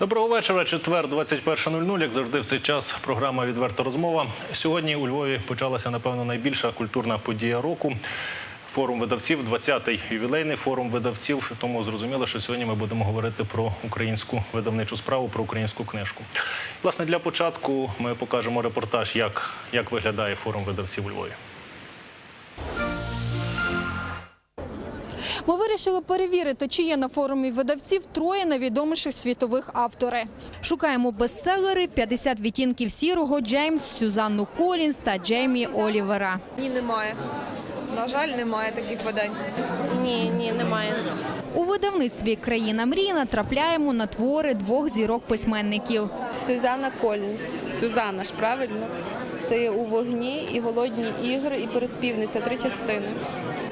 Доброго вечора. Четвер, 21.00. Як завжди, в цей час програма Відверта розмова. Сьогодні у Львові почалася напевно найбільша культурна подія року. Форум видавців, 20-й ювілейний форум видавців. Тому зрозуміло, що сьогодні ми будемо говорити про українську видавничу справу, про українську книжку. Власне, для початку ми покажемо репортаж, як, як виглядає форум видавців у Львові. Ми вирішили перевірити, чи є на форумі видавців троє найвідоміших світових автори. Шукаємо бестселери «50 відтінків сірого, Джеймс, Сюзанну Колінс та Джеймі Олівера. Ні, немає. На жаль, немає таких видань. Ні, ні, немає. У видавництві Країна мрій натрапляємо на твори двох зірок письменників. Сюзанна Колінс. Сюзанна ж правильно. Це є у вогні і голодні ігри, і переспівниця. Три частини.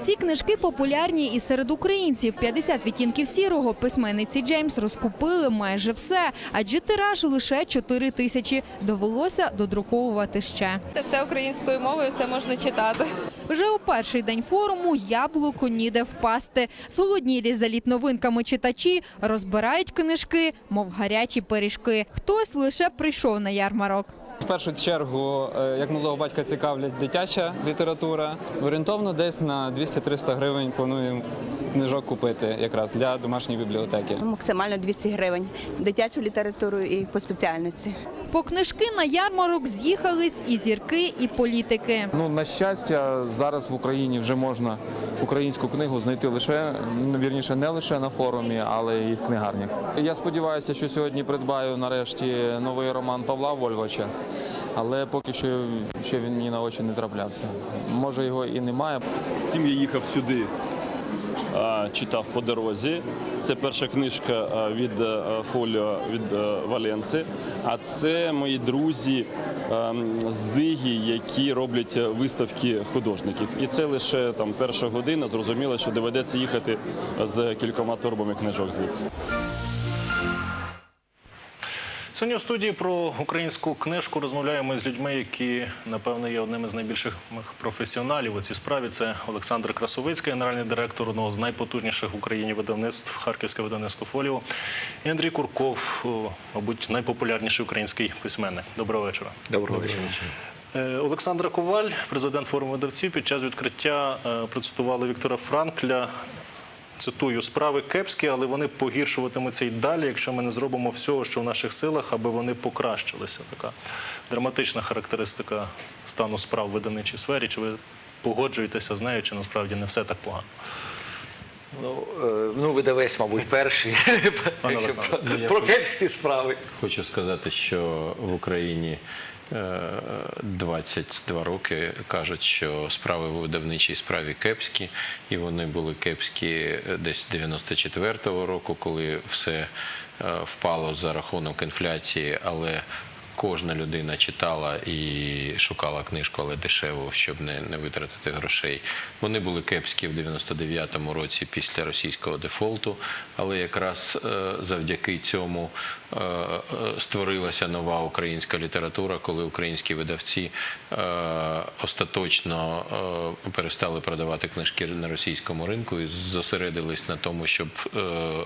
Ці книжки популярні і серед українців. 50 відтінків сірого письменниці Джеймс розкупили майже все, адже тираж лише 4 тисячі. Довелося додруковувати ще. Це все українською мовою, все можна читати. Вже у перший день форуму яблуко ніде впасти. Солоднілі за літ новинками читачі розбирають книжки, мов гарячі пиріжки. Хтось лише прийшов на ярмарок. В першу чергу, е, як малого батька цікавлять дитяча література. Орієнтовно десь на 200-300 гривень плануємо книжок купити якраз для домашньої бібліотеки. Максимально 200 гривень. Дитячу літературу і по спеціальності. По книжки на ярмарок з'їхались і зірки, і політики. Ну, на щастя, зараз в Україні вже можна українську книгу знайти лише вірніше, не лише на форумі, але і в книгарнях. Я сподіваюся, що сьогодні придбаю нарешті новий роман Павла Вольвача, але поки що ще він мені на очі не траплявся. Може, його і немає. З цим я їхав сюди, читав по дорозі. Це перша книжка від е, фоліо від е, Валенци. А це мої друзі з Зигі, які роблять е, виставки художників. І це лише там перша година. Зрозуміло, що доведеться їхати з кількома торбами книжок звідси. Сьогодні у студії про українську книжку розмовляємо з людьми, які напевно є одними з найбільших професіоналів у цій справі. Це Олександр Красовицький, генеральний директор одного з найпотужніших в Україні видавництв Харківське видавництво Фоліо. І Андрій Курков, мабуть, найпопулярніший український письменник. Доброго вечора. Доброго вечора. Е, Олександра Коваль, президент форуму видавців, під час відкриття е, процитували Віктора Франкля. Цитую, справи кепські, але вони погіршуватимуться й далі, якщо ми не зробимо всього, що в наших силах, аби вони покращилися. Така драматична характеристика стану справ в видавничій сфері. Чи ви погоджуєтеся з нею, чи насправді не все так погано? Ну, е, ну, видавець, мабуть, перший. Пане Якщо про- Про кепські справи. Хочу сказати, що в Україні 22 роки кажуть, що справи в видавничій справі кепські, і вони були кепські е, десь 94-го року, коли все е, впало за рахунок інфляції, але Кожна людина читала і шукала книжку, але дешево, щоб не, не витратити грошей. Вони були кепські в 99-му році після російського дефолту, але якраз е, завдяки цьому е, е, створилася нова українська література, коли українські видавці остаточно перестали продавати книжки на російському ринку і зосередились на тому, щоб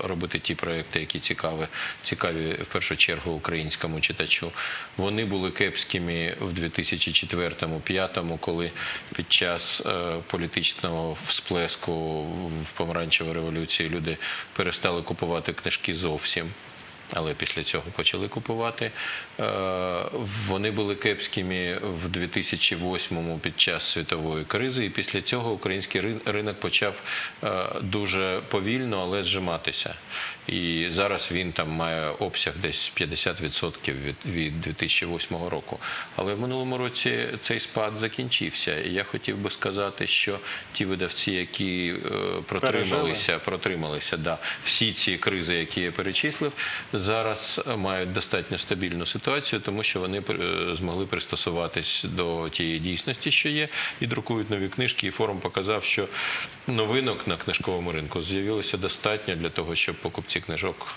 робити ті проекти, які цікаві, цікаві в першу чергу українському читачу. Вони були кепськими в 2004-2005, коли під час е, політичного всплеску в помаранчевій революції люди перестали купувати книжки зовсім. Але після цього почали купувати. Е, Вони були кепськими в 2008-му під час світової кризи, і після цього український ринок почав е, дуже повільно, але зжиматися. І зараз він там має обсяг десь 50% від, від 2008 року. Але в минулому році цей спад закінчився. І я хотів би сказати, що ті видавці, які е, протрималися, протрималися, да, всі ці кризи, які я перечислив, зараз мають достатньо стабільну ситуацію, тому що вони е, змогли пристосуватись до тієї дійсності, що є, і друкують нові книжки. І форум показав, що новинок на книжковому ринку з'явилося достатньо для того, щоб покупці книжок.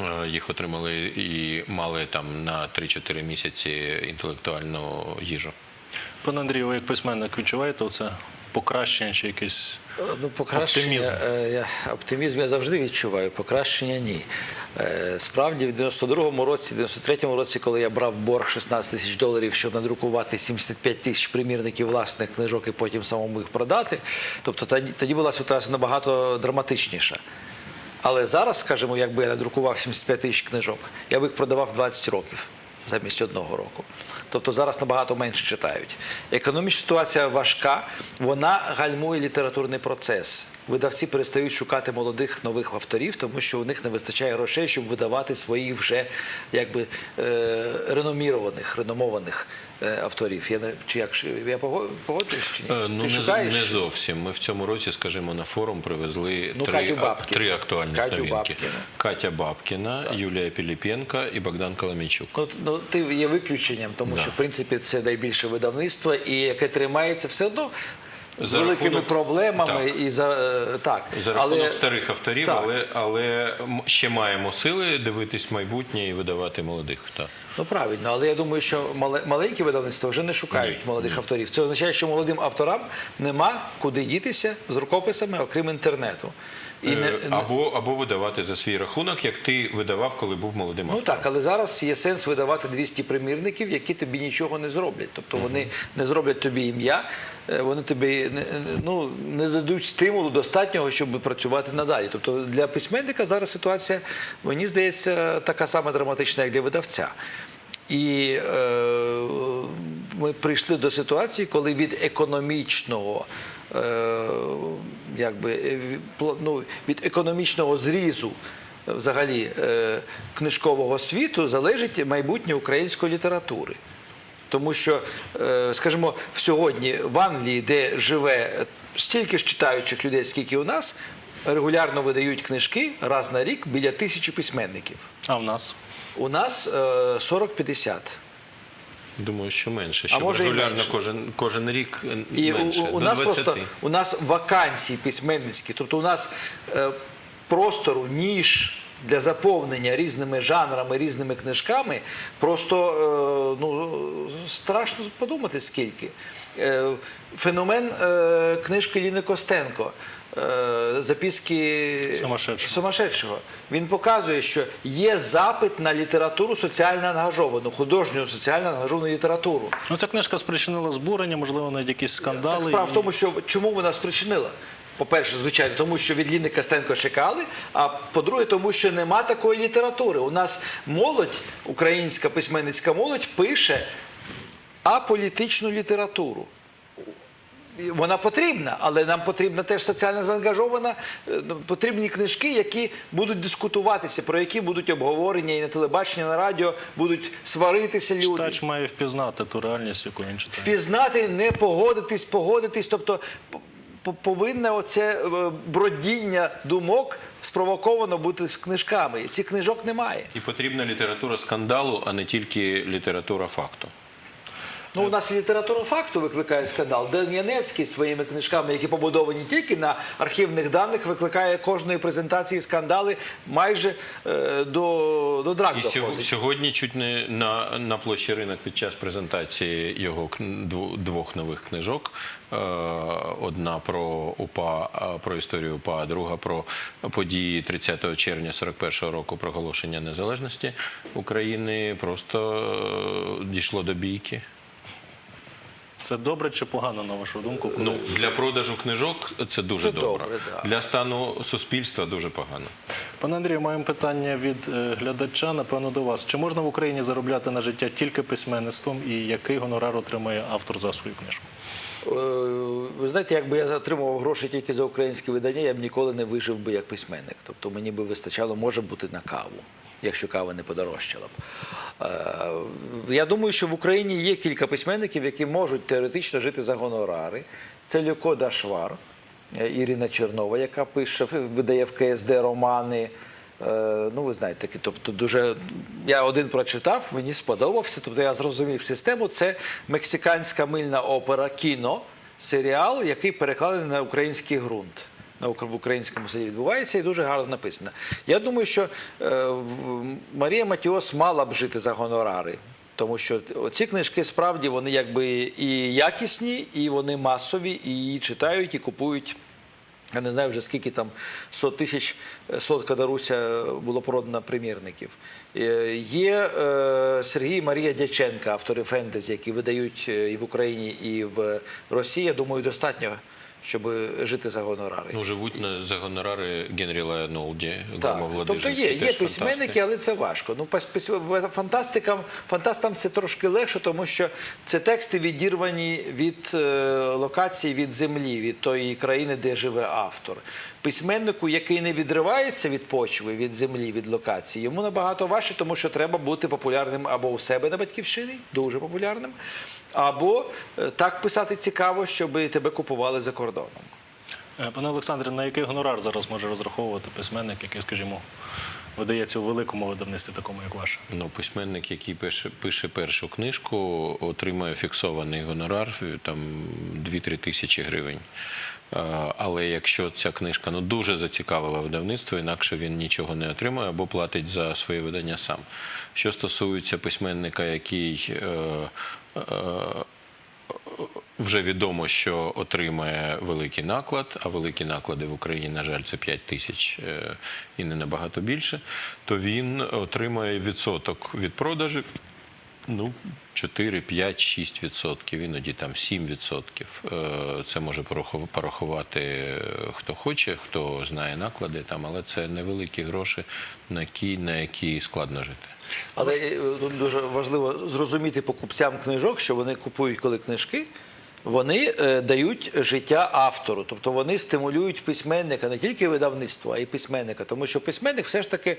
е, Їх отримали і мали там на 3-4 місяці інтелектуальну їжу. Пане Андрію, ви як письменник відчуваєте оце покращення чи якесь Ну, покращення, Оптимізм. е, я- оптимізм я завжди відчуваю, покращення ні. Е, Справді, в 92-му році, 93-му році, коли я брав борг 16 тисяч доларів, щоб надрукувати 75 тисяч примірників власних книжок і потім самому їх продати, тобто тоді, тоді була ситуація набагато драматичніша. Але зараз, скажімо, якби я надрукував 75 тисяч книжок, я б їх продавав 20 років замість одного року. Тобто зараз набагато менше читають. Економічна ситуація важка, вона гальмує літературний процес. Видавці перестають шукати молодих нових авторів, тому що у них не вистачає грошей, щоб видавати своїх вже якби е, реномірованих, реномованих е, авторів. Я не чи як я пого- погоджуюсь чи ні? Е, Ну, Ти не, шукаєш? не зовсім. Ми в цьому році, скажімо, на форум привезли Ну, три, три актуальні Катю новинки. Бабкіну. Катя Бабкіна, Юлія Піліпенка і Богдан Коломійчук. Ну, ну, ти є виключенням, тому Да. що в принципі це найбільше видавництво, і яке тримається все одно За великими рахунок- проблемами так. і за е, так. За рахунок старих авторів, Так. але, але ще маємо сили дивитись майбутнє і видавати молодих. Так. Ну правильно, але я думаю, що мале- маленькі видавництва вже не шукають Ні, молодих авторів. Це означає, що молодим авторам нема куди дітися з рукописами, окрім інтернету. І не- Е, або, або видавати за свій рахунок, як ти видавав, коли був молодим Ну так, але зараз є сенс видавати 200 примірників, які тобі нічого не зроблять. Тобто вони не зроблять тобі ім'я, е, вони тобі не, ну, не дадуть стимулу достатнього, щоб працювати надалі. Тобто для письменника зараз ситуація, мені здається, така сама драматична, як для видавця. І е, ми прийшли до ситуації, коли від економічного. Е, якби, е, ну, від економічного зрізу е, взагалі е, книжкового світу залежить майбутнє української літератури. Тому що, скажімо, сьогодні в Англії, де живе стільки ж читаючих людей, скільки у нас, регулярно видають книжки раз на рік біля тисячі письменників. а в нас. У нас е, 40-50. Думаю, що менше. Що може і регулярно менше. кожен, кожен рік е, І менше. у, у у нас 20. просто у нас вакансії письменницькі, тобто у нас е, простору, ніж для заповнення різними жанрами, різними книжками, просто е, ну, страшно подумати скільки. Е, феномен е, книжки Ліни Костенко. е, Записки Сумасшедшого. сумасшедшого. Він показує, що є запит на літературу соціально ангажовану, художню соціально ангажовану літературу. Ну, ця книжка спричинила збурення, можливо, навіть якісь скандали. Так, справа в тому, що чому вона спричинила? По-перше, звичайно, тому що від Ліни Костенко чекали, а по-друге, тому що нема такої літератури. У нас молодь, українська письменницька молодь, пише аполітичну літературу. Вона потрібна, але нам потрібна теж соціально заангажована, е, потрібні книжки, які будуть дискутуватися, про які будуть обговорення і на телебаченні, і на радіо, будуть сваритися люди. Читач має впізнати ту реальність, яку він читає. Пізнати, не погодитись, погодитись. Тобто повинне оце е, бродіння думок спровоковано бути з книжками. І цих книжок немає. І потрібна література скандалу, а не тільки література факту. Ну, у нас і література факту викликає скандал. Ден Яневський своїми книжками, які побудовані тільки на архівних даних, викликає кожної презентації скандали майже е, до, до драк І доходить. сьогодні чуть не на, на площі ринок під час презентації його двох нових книжок. е, Одна про УПА, а, про історію УПА, друга про події 30 червня 41-го року проголошення незалежності України. Просто е, дійшло до бійки. Це добре чи погано, на вашу думку? коли- Ну для продажу книжок це дуже Це добре. добре, да. Для стану суспільства дуже погано. Пане Андрію, маємо питання від е, глядача, напевно, до вас. Чи можна в Україні заробляти на життя тільки письменництвом і який гонорар отримує автор за свою книжку? Е, Ви знаєте, якби я отримував гроші тільки за українське видання, я б ніколи не вижив би як письменник. Тобто мені би вистачало, може бути, на каву, якщо кава не подорожчала б. Е, Я думаю, що в Україні є кілька письменників, які можуть теоретично жити за гонорари. Це Люко Дашвар, е, Ірина Чернова, яка пише, видає в КСД романи. Е, Ну, ви знаєте, тобто дуже я один прочитав, мені сподобався. Тобто я зрозумів систему. Це мексиканська мильна опера кіно, серіал, який перекладений на український ґрунт. В українському селі відбувається і дуже гарно написано. Я думаю, що е, Марія Матіос мала б жити за гонорари. Тому що ці книжки справді вони якби і якісні, і вони масові, і її читають, і купують. Я не знаю вже скільки там сот тисяч сот Кадаруся Даруся було продано примірників. Е, Є е, Сергій Марія Дяченка, автори фентезі, які видають е, і в Україні, і в Росії. Я думаю, достатньо, щоб жити за гонорари. Ну, живуть на за гонорари Генріла Нолді, Так, Громовлади тобто є, є письменники, але це важко. Ну, фантастикам, фантастам це трошки легше, тому що це тексти відірвані від е, локації, від землі, від тої країни, де живе автор. Письменнику, який не відривається від почви, від землі, від локації, йому набагато важче, тому що треба бути популярним або у себе на батьківщині, дуже популярним, або е, так писати цікаво, щоб тебе купували за кордоном. Е, Пане Олександре, на який гонорар зараз може розраховувати письменник, який, скажімо, видається у великому видавництві, такому як ваше? Ну, письменник, який пише, пише першу книжку, отримує фіксований гонорар там 2-3 тисячі гривень. Е, Але якщо ця книжка ну, дуже зацікавила видавництво, інакше він нічого не отримує або платить за своє видання сам. Що стосується письменника, який е, е, вже відомо, що отримає великий наклад, а великі наклади в Україні, на жаль, це 5 тисяч е, і не набагато більше, то він отримає відсоток від продажів. Ну, 4, 5, 6 відсотків, іноді там 7 відсотків. Е, Це може пораху- порахувати е, хто хоче, хто знає наклади, там, але це невеликі гроші, на які, на які складно жити. Але е, дуже важливо зрозуміти покупцям книжок, що вони купують коли книжки. Вони е, дають життя автору, тобто вони стимулюють письменника, не тільки видавництво, а й письменника. Тому що письменник все ж таки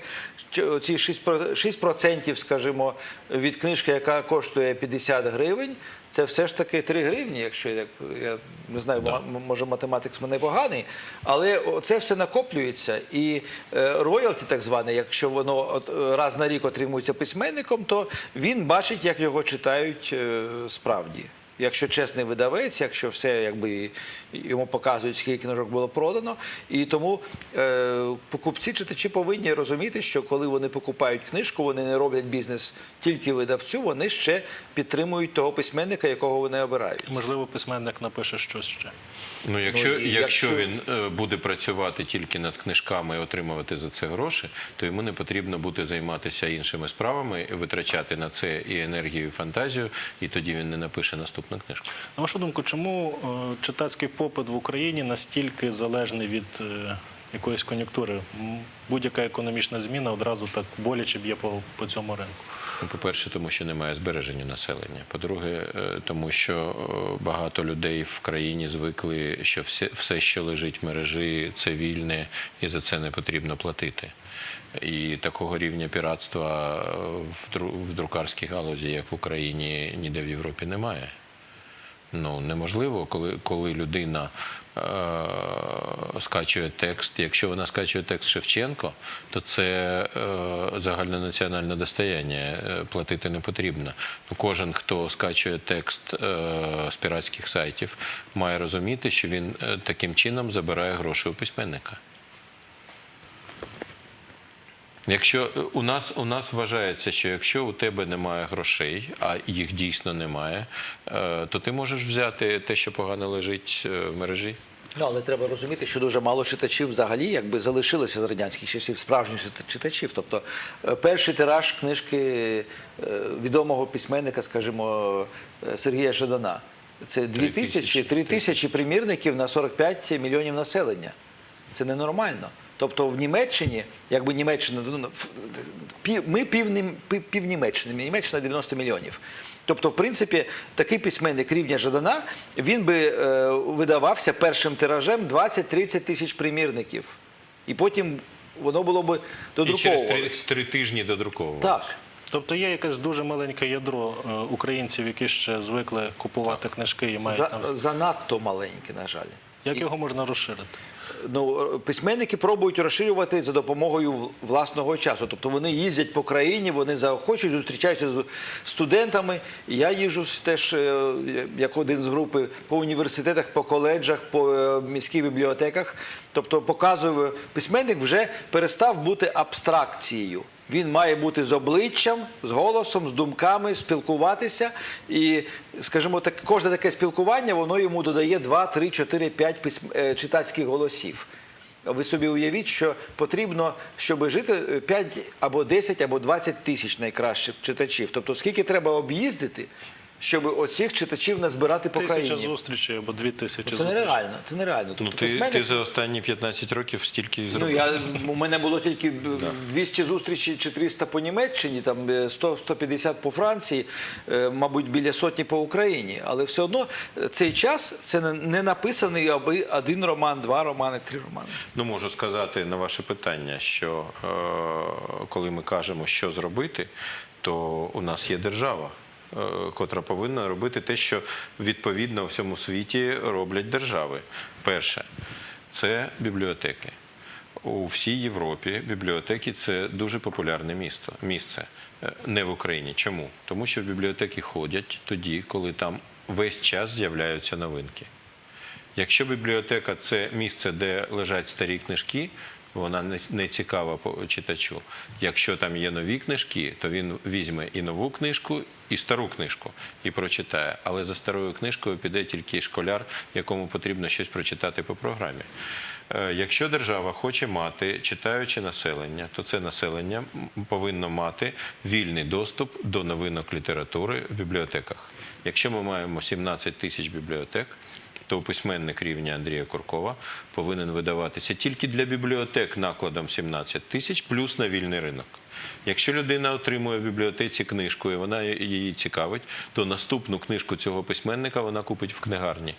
ці 6%, 6% скажімо, від книжки, яка коштує 50 гривень, це все ж таки 3 гривні, якщо я, я не знаю, може математик з мене поганий, але це все накоплюється. І е, роялті, так зване, якщо воно раз на рік отримується письменником, то він бачить, як його читають е, справді. Якщо чесний видавець, якщо все якби йому показують, скільки книжок було продано, і тому е, покупці читачі повинні розуміти, що коли вони покупають книжку, вони не роблять бізнес тільки видавцю, вони ще підтримують того письменника, якого вони обирають. Можливо, письменник напише щось ще. Ну, якщо, Ну, якщо якщо- він е, буде працювати тільки над книжками і отримувати за це гроші, то йому не потрібно буде займатися іншими справами, витрачати на це і енергію, і фантазію, і тоді він не напише наступну книжку. На вашу думку, чому е, читацький попит в Україні настільки залежний від е, якоїсь кон'юнктури? Будь-яка економічна зміна одразу так боляче б'є по, по цьому ринку. Ну, По-перше, тому що немає збереження населення. По-друге, е, тому що е, багато людей в країні звикли, що все, все, що лежить в мережі, це вільне і за це не потрібно платити. І такого рівня піратства е, в, дру- в друкарській галузі, як в Україні, ніде в Європі немає. Ну, неможливо, коли, коли людина е, скачує текст. Якщо вона скачує текст Шевченко, то це е, загальнонаціональне достояння. е, Платити не потрібно. Ну, кожен, хто скачує текст е, з піратських сайтів, має розуміти, що він е, таким чином забирає гроші у письменника. Якщо е, у нас у нас вважається, що якщо у тебе немає грошей, а їх дійсно немає, е, то ти можеш взяти те, що погано лежить е, в мережі. Ну, але треба розуміти, що дуже мало читачів взагалі якби залишилося з радянських часів, справжніх читачів. Тобто перший тираж книжки відомого письменника, скажімо, Сергія Жадана. Це 2 тисячі, тисячі. 3 тисячі примірників на 45 мільйонів населення. Це ненормально. Тобто в Німеччині, якби Німеччина, ну, пів, ми пів, пів, пів Німеччини, Німеччина 90 мільйонів. Тобто, в принципі, такий письменник рівня Жадана, він би е, видавався першим тиражем 20-30 тисяч примірників. І потім воно було б І через три, три тижні додруковувалось. Так. Тобто є якесь дуже маленьке ядро е, українців, які ще звикли купувати книжки і мають За, там. занадто маленьке, на жаль. Як його можна розширити? Ну, письменники пробують розширювати за допомогою власного часу. Тобто вони їздять по країні, вони заохочують, зустрічаються з студентами. Я їжджу теж е, як один з групи по університетах, по коледжах, по е, міських бібліотеках. Тобто показую, письменник вже перестав бути абстракцією. Він має бути з обличчям, з голосом, з думками, спілкуватися. І, скажімо так, кожне таке спілкування воно йому додає 2, 3, 4, 5 письм... е, читацьких голосів. Ви собі уявіть, що потрібно, щоб жити 5 або 10 або 20 тисяч найкращих читачів. Тобто, скільки треба об'їздити, щоб оцих читачів назбирати по Тисяча країні? зустрічей або дві тисячі Це зустрічей. нереально. Це нереально. Ну, Тобто, ти, письменник- ти за останні 15 років стільки і Ну, зробив. я, у мене було тільки 200 зустрічей чи 300 по Німеччині, там е, 100-150 по Франції, е, мабуть, біля сотні по Україні. Але все одно е, цей час це не- не написаний аби один роман, два романи, три романи. Ну, можу сказати на ваше питання, що е, коли ми кажемо, що зробити, то у нас є держава, котра повинна робити те, що відповідно у всьому світі роблять держави. Перше, це бібліотеки. У всій Європі бібліотеки це дуже популярне місце. Е, Не в Україні. Чому? Тому що в бібліотеки ходять тоді, коли там весь час з'являються новинки. Якщо бібліотека це місце, де лежать старі книжки, вона не, цікава читачу. Якщо там є нові книжки, то він візьме і нову книжку, і стару книжку і прочитає. Але за старою книжкою піде тільки школяр, якому потрібно щось прочитати по програмі. Е, Якщо держава хоче мати читаюче населення, то це населення повинно мати вільний доступ до новинок літератури в бібліотеках. Якщо ми маємо 17 тисяч бібліотек, то письменник рівня Андрія Куркова повинен видаватися тільки для бібліотек накладом 17 тисяч плюс на вільний ринок. Якщо людина отримує в бібліотеці книжку і вона її цікавить, то наступну книжку цього письменника вона купить в книгарні.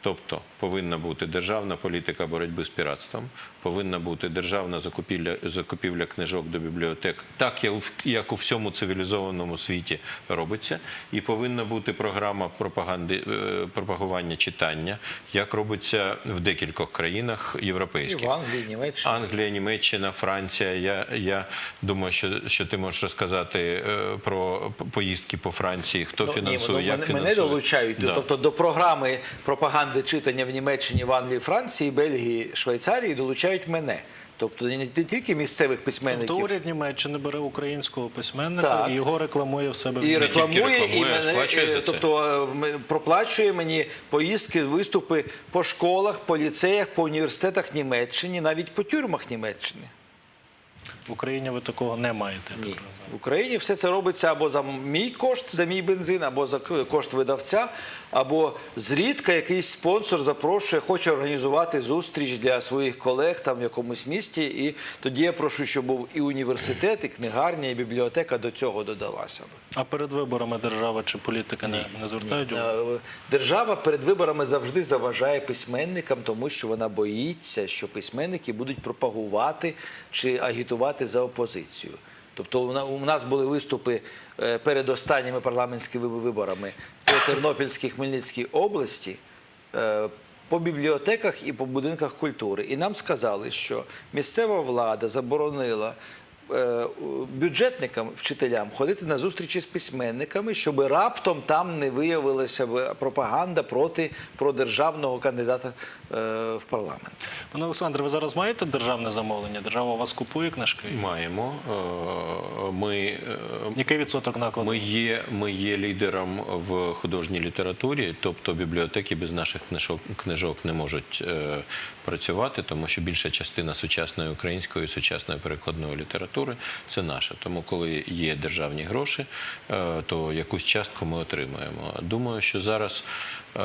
Тобто повинна бути державна політика боротьби з піратством, повинна бути державна закупівля, закупівля книжок до бібліотек, так як у- всьому цивілізованому світі робиться, і повинна бути програма пропаганди, е, пропагування читання, як робиться в декількох країнах І в Англії, Німеччині. Англія, Німеччина, Франція. Я, я думаю, що, що ти можеш розказати е, про поїздки по Франції, хто Ну, фінансує, ні, як мене, фінансує. мене долучають. Да. Тобто до програми пропаганди читання в Німеччині, в Англії, Франції, Бельгії, Швейцарії долучають мене. Тобто не, не тільки місцевих письменників. Тобто уряд Німеччини бере українського письменника Так. і його рекламує в себе І рекламує, рекламує, і мене, е, за це. тобто е, проплачує мені поїздки, виступи по школах, по ліцеях, по університетах Німеччини, навіть по тюрмах Німеччини. В Україні ви такого не маєте. Ні. В Україні все це робиться або за мій кошт, за мій бензин, або за кошт видавця, або зрідка якийсь спонсор запрошує, хоче організувати зустріч для своїх колег там в якомусь місті. І тоді я прошу, щоб був і університет, і книгарня, і бібліотека до цього додалася. А перед виборами держава чи політики не, не звертають увагу? Е, Держава перед виборами завжди заважає письменникам, тому що вона боїться, що письменники будуть пропагувати чи агітувати за опозицію. Тобто у нас були виступи е, перед останніми парламентськими виборами в Тернопільській Хмельницькій області. е, По бібліотеках і по будинках культури. І нам сказали, що місцева влада заборонила бюджетникам, вчителям ходити на зустрічі з письменниками, щоб раптом там не виявилася б пропаганда проти продержавного кандидата е, в парламент. Пане Олександре, ви зараз маєте державне замовлення? Держава у вас купує книжки? Маємо. Е, Ми, е, Який відсоток накладу? ми, є, ми є лідером в художній літературі, тобто бібліотеки без наших книжок, книжок не можуть е, працювати, тому що більша частина сучасної української і сучасної перекладної літератури це наша. Тому, коли є державні гроші, е, то якусь частку ми отримуємо. Думаю, що зараз, е,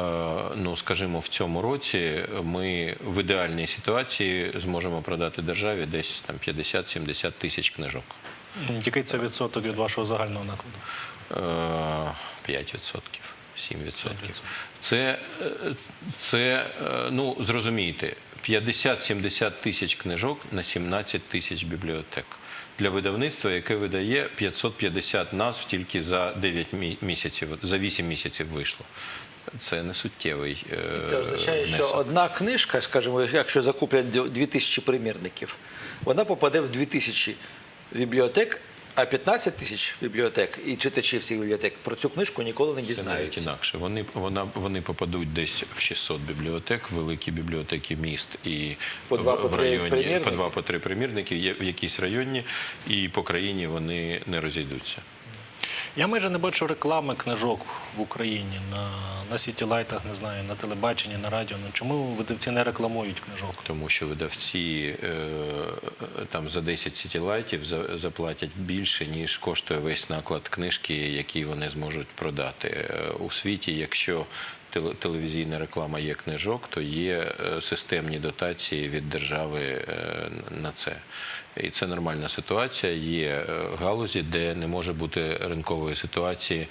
ну скажімо, в цьому році ми в ідеальній ситуації зможемо продати державі десь там 50-70 тисяч книжок. Який це відсоток від вашого загального накладу? Е, 5%, 7%. Це, це ну, зрозумійте, 50-70 тисяч книжок на 17 тисяч бібліотек. Для видавництва, яке видає 550 назв тільки за 9 мі- місяців, за 8 місяців вийшло. Це не суттєвий е, Це означає, що одна книжка, скажімо, якщо закуплять 2000 примірників, вона попаде в 2000 бібліотек А 15 тисяч бібліотек і читачів цих бібліотек про цю книжку ніколи не Це дізнаються. інакше. Вони, вона, вони попадуть десь в 600 бібліотек, великі бібліотеки міст і По два, в, по три районі по два по три примірники є в якійсь районі, і по країні вони не розійдуться. Я майже не бачу реклами книжок в Україні на, на сітілайтах, не знаю, на телебаченні, на радіо. Ну, чому видавці не рекламують книжок? Тому що видавці е, там за 10 сітілайтів за- заплатять більше, ніж коштує весь наклад книжки, який вони зможуть продати. Е, У світі, якщо телевізійна реклама є книжок, то є е, системні дотації від держави е, на це. І це нормальна ситуація. Є е, галузі, де не може бути ринкової ситуації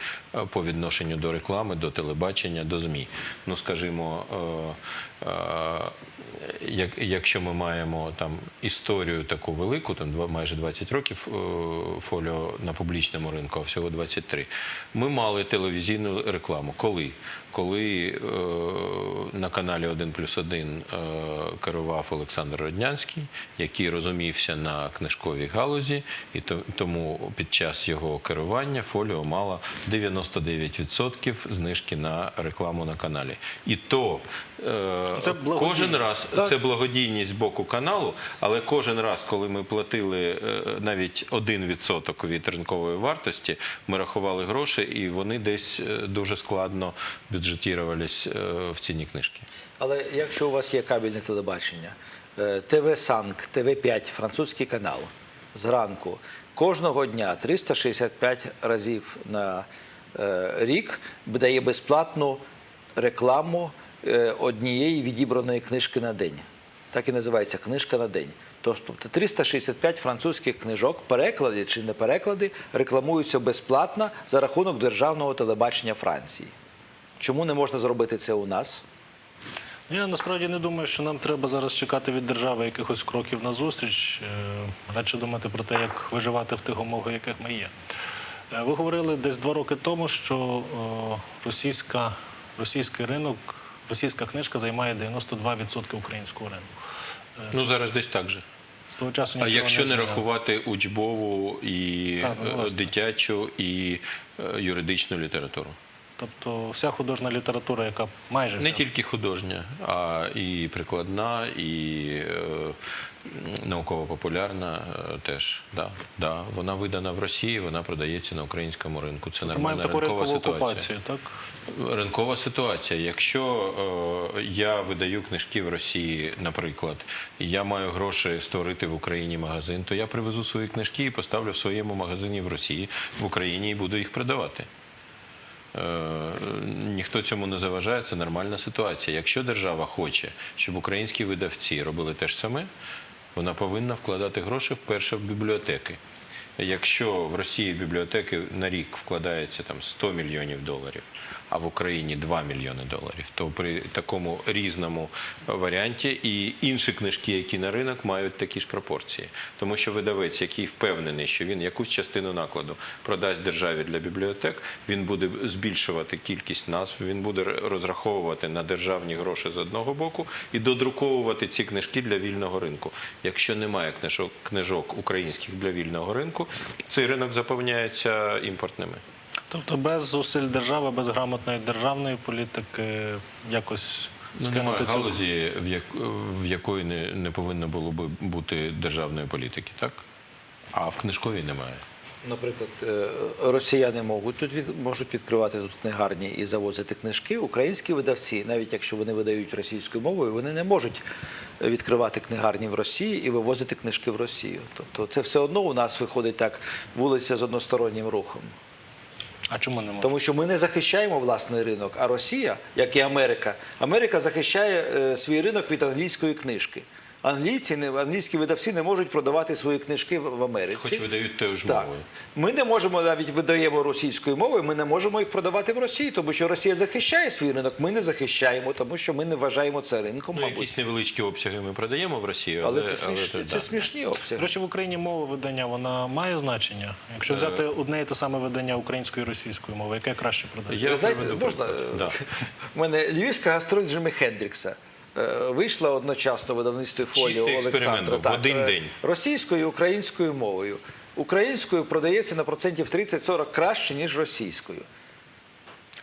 по відношенню до реклами, до телебачення, до ЗМІ. Ну, скажімо, як, якщо ми маємо там історію таку велику, там майже 20 років фоліо на публічному ринку, а всього 23, ми мали телевізійну рекламу. Коли? Коли е, на каналі 1 плюс 1 е, керував Олександр Роднянський, який розумівся на книжковій галузі, і то, тому під час його керування фоліо мала 99% знижки на рекламу на каналі. І то е, Це кожен раз це благодійність з боку каналу, але кожен раз, коли ми платили е, навіть 1% від ринкової вартості, ми рахували гроші, і вони десь е, дуже складно бюджетувались е, в ціні книжки. Але якщо у вас є кабельне телебачення, е, ТВ Санк, ТВ5, французький канал, зранку, кожного дня 365 разів на е, рік дає безплатну рекламу однієї відібраної книжки на день. Так і називається книжка на день. Тобто 365 французьких книжок, переклади чи не переклади, рекламуються безплатно за рахунок державного телебачення Франції. Чому не можна зробити це у нас? Я насправді не думаю, що нам треба зараз чекати від держави якихось кроків назустріч. Е, Радше думати про те, як виживати в тих умовах, яких ми є. Е, Ви говорили десь два роки тому, що е, російська, російський ринок, російська книжка займає 92% українського ринку. Ну зараз десь так же. З того часу А якщо не змінило. рахувати учбову і Так, ну, дитячу і юридичну літературу. Тобто вся художня література, яка майже Не вся, тільки художня, а і прикладна, і е, науково-популярна е, теж. Да, да. Вона видана в Росії, вона продається на українському ринку. Це нормальна маємо таку ринкова ринкову ситуація. окупацію, так? Ринкова ситуація. Якщо е, я видаю книжки в Росії, наприклад, і я маю гроші створити в Україні магазин, то я привезу свої книжки і поставлю в своєму магазині в Росії, в Україні і буду їх продавати. Е, Ніхто цьому не заважає, це нормальна ситуація. Якщо держава хоче, щоб українські видавці робили те ж саме, вона повинна вкладати гроші вперше в бібліотеки. Якщо в Росії бібліотеки на рік вкладається там 100 мільйонів доларів, а в Україні 2 мільйони доларів, то при такому різному варіанті і інші книжки, які на ринок, мають такі ж пропорції. Тому що видавець, який впевнений, що він якусь частину накладу продасть державі для бібліотек, він буде збільшувати кількість назв, він буде розраховувати на державні гроші з одного боку і додруковувати ці книжки для вільного ринку. Якщо немає книжок, книжок українських для вільного ринку, цей ринок заповняється імпортними. Тобто без зусиль держави, без грамотної державної політики якось Ну, немає скинути цю галузі, в, як, в якої не, не повинно було би бути державної політики, так? А в книжковій немає. Наприклад, е, росіяни можуть тут від, можуть відкривати тут книгарні і завозити книжки. Українські видавці, навіть якщо вони видають російською мовою, вони не можуть відкривати книгарні в Росії і вивозити книжки в Росію. Тобто це все одно у нас виходить так вулиця з одностороннім рухом. А чому не може? Тому що ми не захищаємо власний ринок, а Росія, як і Америка, Америка захищає е, свій ринок від англійської книжки. Англійці, не- англійські видавці не можуть продавати свої книжки в Америці. Хоч видають тою ж Так. мовою. Ми не можемо навіть видаємо російською мовою, ми не можемо їх продавати в Росії, тому що Росія захищає свій ринок, ми не захищаємо, тому що ми не вважаємо це ринком, Ну, мабуть. якісь невеличкі обсяги ми продаємо в Росію, але, Але це, сміш... але, це да. смішні обсяги. речі, в Україні мова видання вона має значення. Якщо взяти одне і те саме видання українською і російською мовою, яке краще продається? Я знаєте, можна е, Да. у мене львівська гастроль Джимі Хендрікса. Е, Вийшла одночасно видавництво фоліо Олександра в один е, день. російською і українською мовою. українською продається на процентів 30-40 краще, ніж російською.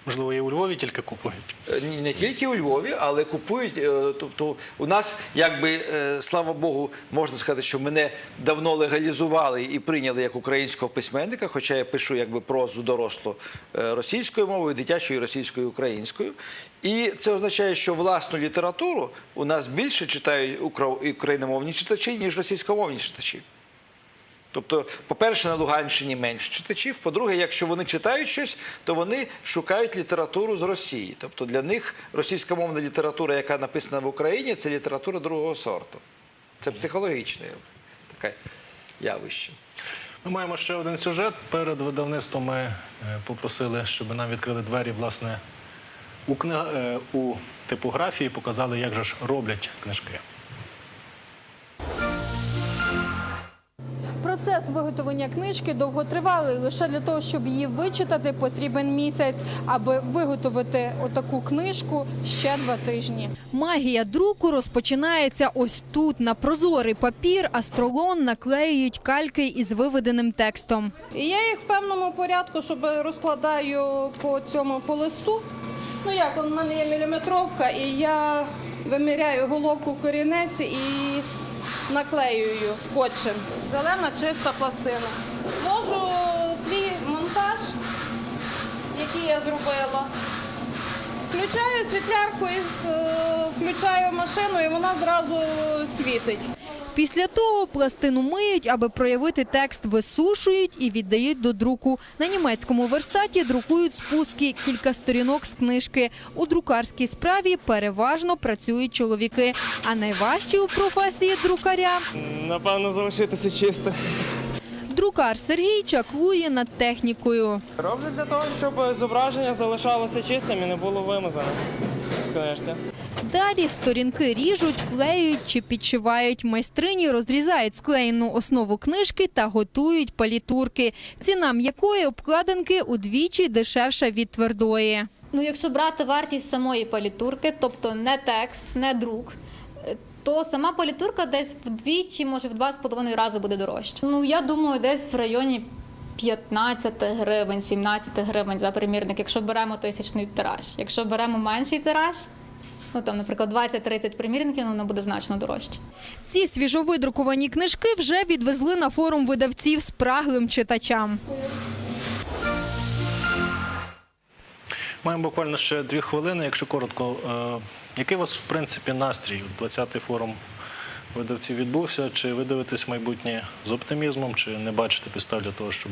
Можливо, і у Львові тільки купують. Е, Не тільки у Львові, але купують. е, Тобто, у нас, якби, е, слава Богу, можна сказати, що мене давно легалізували і прийняли як українського письменника, хоча я пишу якби прозу дорослу російською мовою, дитячою російською українською. І це означає, що власну літературу у нас більше читають укра- україномовні читачі, ніж російськомовні читачі. Тобто, по-перше, на Луганщині менше читачів. По-друге, якщо вони читають щось, то вони шукають літературу з Росії. Тобто для них російськомовна література, яка написана в Україні, це література другого сорту. Це психологічне таке явище. Ми маємо ще один сюжет. Перед видавництвом ми е, попросили, щоб нам відкрили двері, власне, у, книга, е, у типографії, показали, як же ж роблять книжки. Процес виготовлення книжки довготривалий. Лише для того, щоб її вичитати, потрібен місяць. Аби виготовити отаку книжку ще два тижні. Магія друку розпочинається ось тут. На прозорий папір астролон наклеюють кальки із виведеним текстом. Я їх в певному порядку, щоб розкладаю по цьому по листу. Ну як, у мене є міліметровка, і я виміряю головку корінець і наклеюю скотчем. Зелена чиста пластина. Можу свій монтаж, який я зробила. Включаю світлярку і е, включаю машину, і вона зразу світить. Після того пластину миють, аби проявити текст, висушують і віддають до друку. На німецькому верстаті друкують спуски, кілька сторінок з книжки. У друкарській справі переважно працюють чоловіки. А найважче у професії друкаря Напевно, залишитися чисто. друкар Сергій чаклує над технікою. Роблю для того, щоб зображення залишалося чистим і не було вимазане в книжці. Далі сторінки ріжуть, клеють чи підшивають. Майстрині розрізають склеєну основу книжки та готують палітурки, ціна м'якої обкладинки удвічі дешевша від твердої. Ну, якщо брати вартість самої палітурки, тобто не текст, не друк, то сама палітурка десь вдвічі, може в два з половиною рази буде дорожча. Ну, я думаю, десь в районі 15 гривень, 17 гривень за примірник, якщо беремо тисячний тираж. Якщо беремо менший тираж, ну там, наприклад, 20-30 примірників, ну, воно буде значно дорожче. Ці свіжовидруковані книжки вже відвезли на форум видавців спраглим читачам. Маємо буквально ще дві хвилини. Якщо коротко, е, який у вас в принципі настрій? 20-й форум видавців відбувся. Чи ви дивитесь майбутнє з оптимізмом, чи не бачите підстав для того, щоб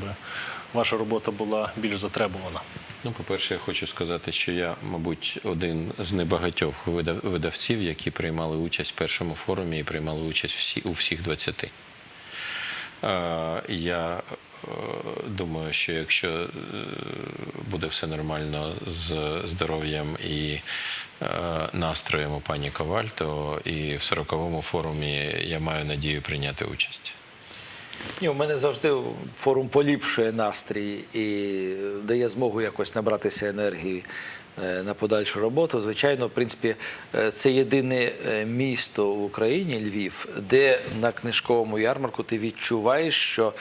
ваша робота була більш затребувана? Ну, по-перше, я хочу сказати, що я, мабуть, один з небагатьох видавців, які приймали участь в першому форумі і приймали участь всі, у всіх 20. Е, Я е, думаю, що якщо е, буде все нормально з здоров'ям і настроєм у пані Коваль, то і в 40-му форумі я маю надію прийняти участь. Ні, у мене завжди форум поліпшує настрій і дає змогу якось набратися енергії е, на подальшу роботу. Звичайно, в принципі, е, це єдине е, місто в Україні, Львів, де на книжковому ярмарку ти відчуваєш, що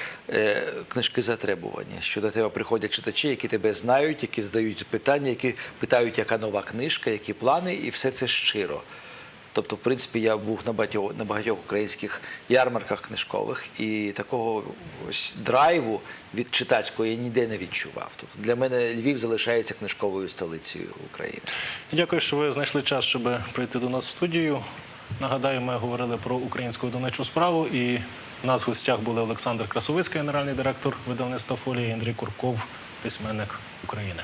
книжки затребувані, що до тебе приходять читачі, які тебе знають, які задають питання, які питають, яка нова книжка, які плани, і все це щиро. Тобто, в принципі, я був на багатьох, на багатьох українських ярмарках книжкових, і такого ось драйву від читацького я ніде не відчував. Тобто для мене Львів залишається книжковою столицею України. Дякую, що ви знайшли час, щоб прийти до нас в студію. Нагадаю, ми говорили про українську видавничу справу, і в нас в гостях були Олександр Красовицький, генеральний директор видавництва фолії, Андрій Курков, письменник України.